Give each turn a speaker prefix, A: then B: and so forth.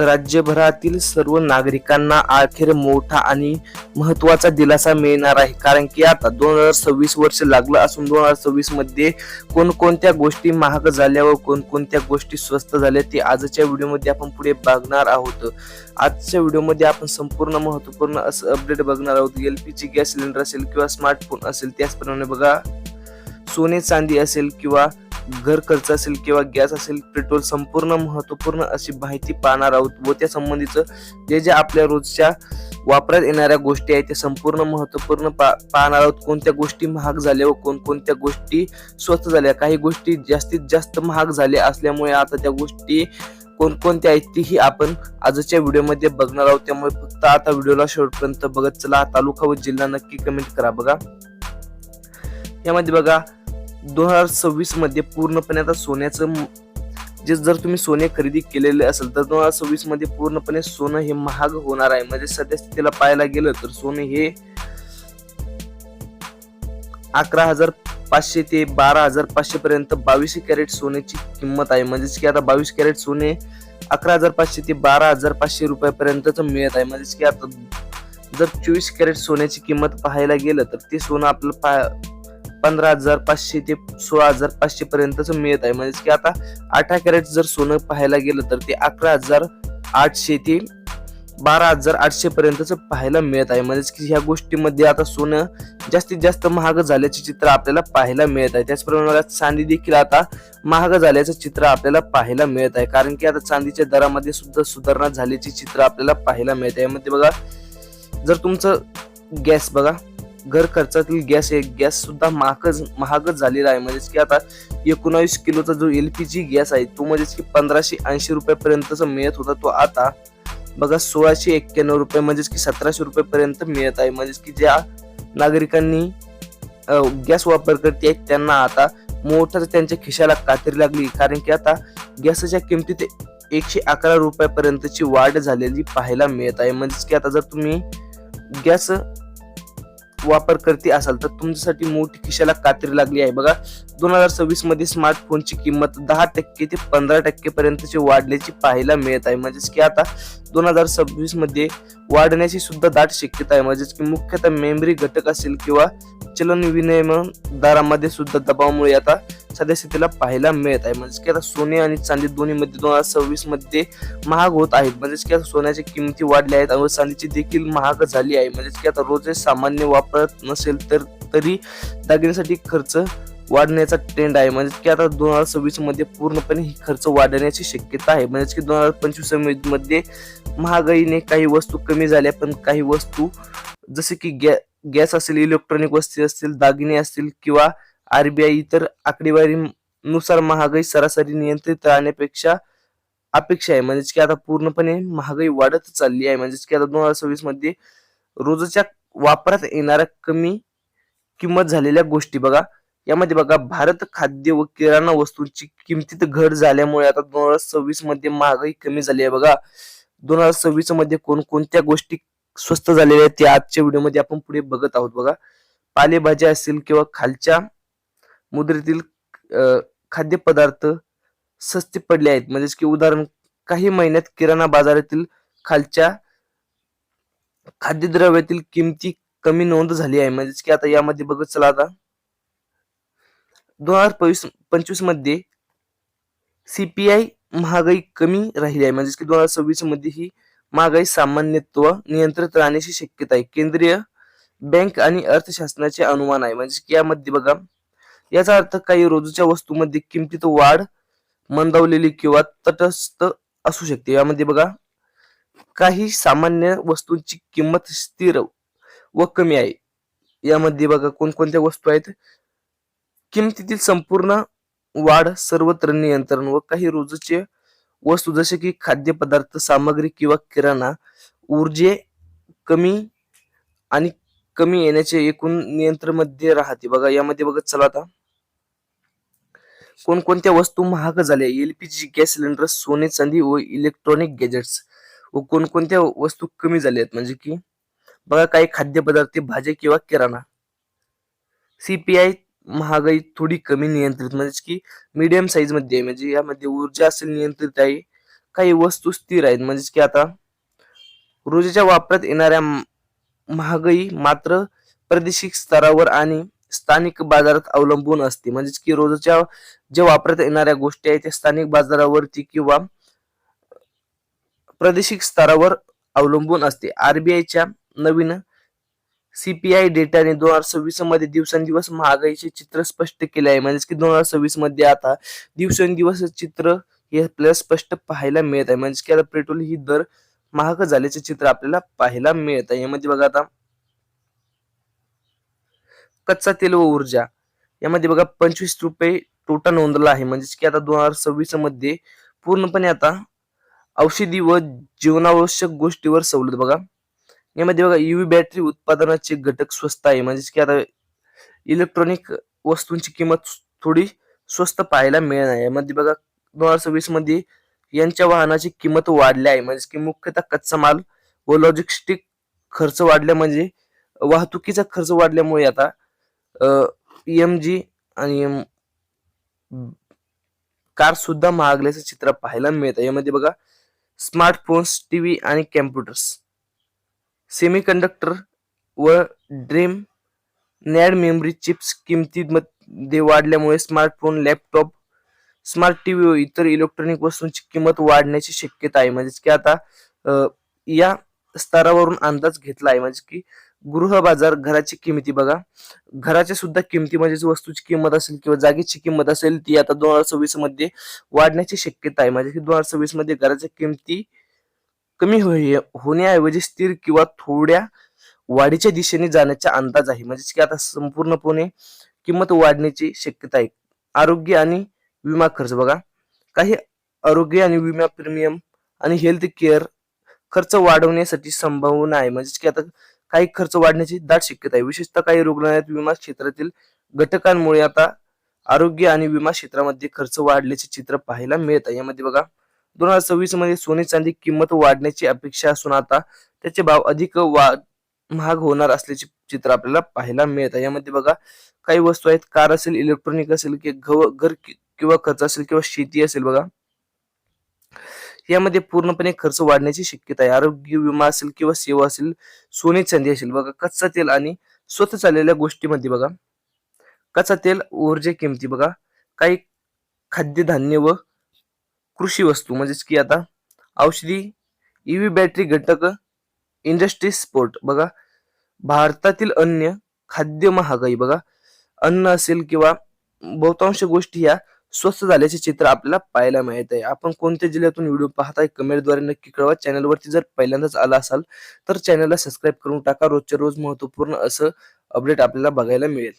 A: राज्यभरातील सर्व नागरिकांना अखेर मोठा आणि महत्त्वाचा दिलासा मिळणार आहे. कारण की आता दोन हजार सव्वीस वर्ष लागलं असून दोन हजार सव्वीसमध्ये कोणकोणत्या गोष्टी महाग झाल्या व कोणकोणत्या गोष्टी स्वस्त झाल्या ते आजच्या व्हिडिओमध्ये आपण पुढे बघणार आहोत. आजच्या व्हिडिओमध्ये आपण संपूर्ण महत्त्वपूर्ण असं अपडेट बघणार आहोत. एलपीजी गॅस सिलेंडर असेल किंवा स्मार्टफोन असेल त्याचप्रमाणे बघा सोने चांदी असेल किंवा घर खर्च असेल किंवा गॅस असेल पेट्रोल संपूर्ण महत्त्वपूर्ण अशी माहिती पाहणार आहोत व त्या संबंधीचं जे जे आपल्या रोजच्या वापरात येणाऱ्या गोष्टी आहेत त्या संपूर्ण महत्त्वपूर्ण पा पाहणार आहोत. कोणत्या गोष्टी महाग झाल्या व कोणकोणत्या गोष्टी स्वस्त झाल्या? काही गोष्टी जास्तीत जास्त महाग झाल्या असल्यामुळे आता त्या गोष्टी कोणकोणत्या आहेत तीही आपण आजच्या व्हिडिओमध्ये बघणार आहोत. त्यामुळे फक्त आता व्हिडिओला शेवटपर्यंत बघत चला. तालुका व जिल्हा नक्की कमेंट करा बघा. यामध्ये बघा दोन हजार सव्वीसमध्ये पूर्णपणे आता सोन्याचं जे जर तुम्ही सोने खरेदी केलेले असेल तर दोन हजार सव्वीसमध्ये पूर्णपणे सोनं हे महाग होणार आहे. म्हणजे सध्या पाहायला गेलं तर सोने हे अकरा हजार पाचशे ते बारा हजार पाचशे पर्यंत बावीस कॅरेट सोन्याची किंमत आहे. म्हणजेच की आता बावीस कॅरेट सोने अकरा हजार पाचशे ते बारा हजार पाचशे रुपयापर्यंतच मिळत आहे. म्हणजेच की आता जर चोवीस कॅरेट सोन्याची किंमत पाहायला गेलं तर ते सोनं आपलं पा पंधरा हजार पाचशे ते सोळा हजार पाचशे पर्यंतच मिळत आहे. म्हणजेच की आता अठरा कॅरेट जर सोनं पाहायला गेलं तर ते अकरा हजार आठशे ते बारा हजार आठशे पर्यंतच पाहायला मिळत आहे. म्हणजेच की ह्या गोष्टीमध्ये आता सोनं जास्तीत जास्त महाग झाल्याचे चित्र आपल्याला पाहायला मिळत आहे. त्याचप्रमाणे चांदी देखील आता महाग झाल्याचं चित्र आपल्याला पाहायला मिळत आहे. कारण की आता चांदीच्या दरामध्ये सुद्धा सुधारणा झाल्याची चित्र आपल्याला पाहायला मिळत आहे. यामध्ये बघा जर तुमचं गॅस बघा घर खर्चातील गॅस आहे. गॅस सुद्धा महागच महागच झालेला आहे. म्हणजेच की आता एकोणावीस किलोचा जो एल पी जी गॅस आहे तो म्हणजेच की पंधराशे ऐंशी रुपयापर्यंतचा मिळत होता. तो आता बघा सोळाशे एक्क्याण्णव रुपये म्हणजेच की सतराशे रुपयेपर्यंत मिळत आहे. म्हणजेच की ज्या नागरिकांनी गॅस वापर करते आहेत त्यांना आता मोठा त्यांच्या खिशाला कात्री लागली. कारण की आता गॅसच्या किमतीत एकशे अकरा रुपयापर्यंतची वाढ झालेली पाहायला मिळत आहे. म्हणजेच की आता जर तुम्ही गॅस वापर करते असाल तर तुमच्यासाठी मोठी खिशाला कात्री लागली आहे. बघा दोन हजार सव्वीसमध्ये स्मार्टफोनची किंमत दहा टक्के ते पंधरा टक्के पर्यंतची वाढल्याची पाहायला मिळत आहे. म्हणजेच की आता दोन हजार सव्वीसमध्ये वाढण्याची सुद्धा दाट शक्यता आहे. म्हणजेच की मुख्यतः मेमरी घटक असेल किंवा चलन विनिमय दरामध्ये सुद्धा दबावामुळे आता सध्या स्थितीला पाहायला मिळत आहे. म्हणजेच की आता सोने आणि चांदी दोन्हीमध्ये दोन हजार सव्वीसमध्ये महाग होत आहेत. म्हणजेच की आता सोन्याच्या किमती वाढल्या आहेत आणि चांदीची देखील महाग झाली आहे. म्हणजेच की आता रोज सामान्य वापरत नसेल तर तरी दागिन्यासाठी खर्च वाढण्याचा ट्रेंड आहे. म्हणजे की आता दोन हजार सव्वीसमध्ये पूर्णपणे ही खर्च वाढण्याची शक्यता आहे. म्हणजे की दोन हजार पंचवीसमध्ये महागाईने काही वस्तू कमी झाल्या पण काही वस्तू जसे की गॅ गॅस असेल इलेक्ट्रॉनिक वस्तू असतील दागिने असतील किंवा आरबीआय इतर आकडेवारी नुसार महागाई सरासरी नियंत्रित राहण्यापेक्षा अपेक्षा आहे. म्हणजेच की आता पूर्णपणे महागाई वाढत चालली आहे. म्हणजेच की आता दोन हजार सव्वीसमध्ये रोजच्या वापरात येणाऱ्या कमी किंमत झालेल्या गोष्टी बघा. यामध्ये बघा भारत खाद्य व किराणा वस्तूंची किमतीत घट झाल्यामुळे आता दोन हजार सव्वीसमध्ये महागाई कमी झाली आहे बघा. दोन हजार सव्वीसमध्ये कोणकोणत्या गोष्टी स्वस्त झालेल्या आहेत त्या आजच्या व्हिडिओमध्ये आपण पुढे बघत आहोत बघा. पालेभाज्या असतील किंवा खालच्या मुद्रेतील खाद्यपदार्थ सस्ते पडले आहेत. म्हणजेच की उदाहरण काही महिन्यात किराणा बाजारातील खालच्या खाद्यद्रव्यातील किमती कमी नोंद झाली आहे. म्हणजेच की आता यामध्ये बघत चला आता. दोन हजार पंचवीस पंचवीसमध्ये सीपीआय महागाई कमी राहिली आहे. म्हणजेच की दोन हजार सव्वीसमध्ये ही महागाई सामान्यत्व नियंत्रित राहण्याची शक्यता आहे. केंद्रीय बँक आणि अर्थशास्त्राचे अनुमान आहे. म्हणजे की यामध्ये बघा याचा अर्थ काही रोजच्या वस्तूमध्ये किमतीत वाढ मंदावलेली किंवा तटस्थ असू शकते. यामध्ये बघा काही सामान्य वस्तूंची किंमत स्थिर व कमी आहे. यामध्ये बघा कोणकोणत्या वस्तू आहेत? किमतीतील संपूर्ण वाढ सर्वत्र नियंत्रण व काही रोजचे वस्तू जसे की खाद्यपदार्थ सामग्री किंवा किराणा ऊर्जे कमी आणि कमी येण्याचे एकूण नियंत्रणमध्ये राहते. बघा यामध्ये बघत चला आता. कोणकोणत्या वस्तू महाग झाल्या? एलपीजी गॅस सिलेंडर सोने चांदी व इलेक्ट्रॉनिक गॅजेट्स व कोणकोणत्या वस्तू कमी झाल्या आहेत म्हणजे की बघा काही खाद्यपदार्थ भाज्या किंवा किराणा. सीपीआय महागाई थोडी कमी नियंत्रित. म्हणजे की मीडियम साईजमध्ये आहे. म्हणजे यामध्ये ऊर्जा असेल नियंत्रित आहे. काही वस्तू स्थिर आहेत. म्हणजेच की आता रोजच्या वापरात येणाऱ्या महागाई मात्र प्रादेशिक स्तरावर आणि स्थानिक बाजारात अवलंबून असते. म्हणजेच की रोजच्या ज्या वापरता येणाऱ्या गोष्टी आहेत त्या स्थानिक बाजारावरती किंवा प्रादेशिक स्तरावर अवलंबून असते. आरबीआयच्या नवीन सीपीआय डेटाने दोन हजार सव्वीसमध्ये दिवसेंदिवस महागाईचे चित्र स्पष्ट केले आहे. म्हणजेच की दोन हजार सव्वीसमध्ये आता दिवसेंदिवस चित्र हे आपल्याला स्पष्ट पाहायला मिळत आहे. म्हणजे की आता पेट्रोल ही दर महाग झाल्याचे चित्र आपल्याला पाहायला मिळत आहे. यामध्ये बघा आता कच्चा तेल व ऊर्जा. यामध्ये बघा पंचवीस रुपये तोटा नोंदला आहे. म्हणजेच की आता दोन हजार सव्वीसमध्ये पूर्णपणे आता औषधी व जीवनावश्यक गोष्टीवर सवलत बघा. यामध्ये बघा युव्ही बॅटरी उत्पादनाचे घटक स्वस्त आहे. म्हणजेच की आता इलेक्ट्रॉनिक वस्तूंची किंमत थोडी स्वस्त पाहायला मिळणार आहे. यामध्ये बघा दोन हजार सव्वीसमध्ये यांच्या वाहनाची किंमत वाढली आहे. म्हणजे की मुख्यतः कच्चा माल व लॉजिस्टिक खर्च वाढल्या म्हणजे वाहतुकीचा खर्च वाढल्यामुळे आता एम जी आणि कार सुद्धा महागल्याचं चित्र पाहायला मिळतं. यामध्ये बघा स्मार्टफोन्स टीव्ही आणि कॅम्प्युटर्स सेमी कंडक्टर व ड्रीम नॅड मेमरी चिप्स किमतीमध्ये वाढल्यामुळे स्मार्टफोन लॅपटॉप स्मार्ट टीव्ही व इतर इलेक्ट्रॉनिक वस्तूंची किंमत वाढण्याची शक्यता आहे. म्हणजे की आता या स्तरावरून अंदाज घेतला आहे. म्हणजे की गृह बाजार घराची किमती बघा. घराच्या सुद्धा किमती म्हणजे वस्तूची किंमत असेल किंवा जागेची किंमत असेल ती आता दोन हजार सव्वीसमध्ये वाढण्याची शक्यता आहे. म्हणजे की दोन हजार सव्वीसमध्ये घराच्या किमती कमी होय होण्याऐवजी स्थिर किंवा थोड्या वाढीच्या दिशेने जाण्याचा अंदाज आहे. म्हणजे की आता संपूर्णपणे किंमत वाढण्याची शक्यता आहे. आरोग्य आणि विमा खर्च बघा. काही आरोग्य आणि विमा प्रीमियम आणि हेल्थ केअर खर्च वाढवण्यासाठी संभावना आहे. म्हणजे की आता काही खर्च वाढण्याची दाट शक्यता आहे. विशेषतः काही रुग्णालयात विमा क्षेत्रातील घटकांमुळे आता आरोग्य आणि विमा क्षेत्रामध्ये खर्च वाढल्याचे चित्र पाहायला मिळत आहे. यामध्ये बघा दोन हजार सव्वीसमध्ये सोने चांदी किंमत वाढण्याची अपेक्षा असून आता त्याचे भाव अधिक वा महाग होणार असल्याचे चित्र आपल्याला पाहायला मिळत आहे. यामध्ये बघा काही वस्तू आहेत. कार असेल इलेक्ट्रॉनिक असेल की घव- घर किंवा खर्च असेल किंवा शेती असेल बघा. यामध्ये पूर्णपणे खर्च वाढण्याची शक्यता आहे. आरोग्य विमा असेल किंवा सेवा असेल सोने चांदी असेल बघा कच्चा तेल आणि स्वतः चाललेल्या गोष्टीमध्ये बघा. कच्चा तेल ऊर्जा किमती बघा. काही खाद्यधान्य व कृषी वस्तू म्हणजेच की आता औषधी ईव्ही बॅटरी घटक इंडस्ट्री स्पोर्ट बघा. भारतातील अन्य खाद्य महागाई बघा. अन्न असेल किंवा बहुतांश गोष्टी ह्या स्वस्त झाल्याचे चित्र आपल्याला पाहायला मिळत आहे. आपण कोणत्या जिल्ह्यातून व्हिडिओ पाहताय कमेंटद्वारे नक्की कळवा. चॅनलवरती जर पहिल्यांदाच आला असाल तर चॅनलला सबस्क्राईब करून टाका. रोजच्या रोज महत्त्वपूर्ण असं अपडेट आपल्याला बघायला मिळेल.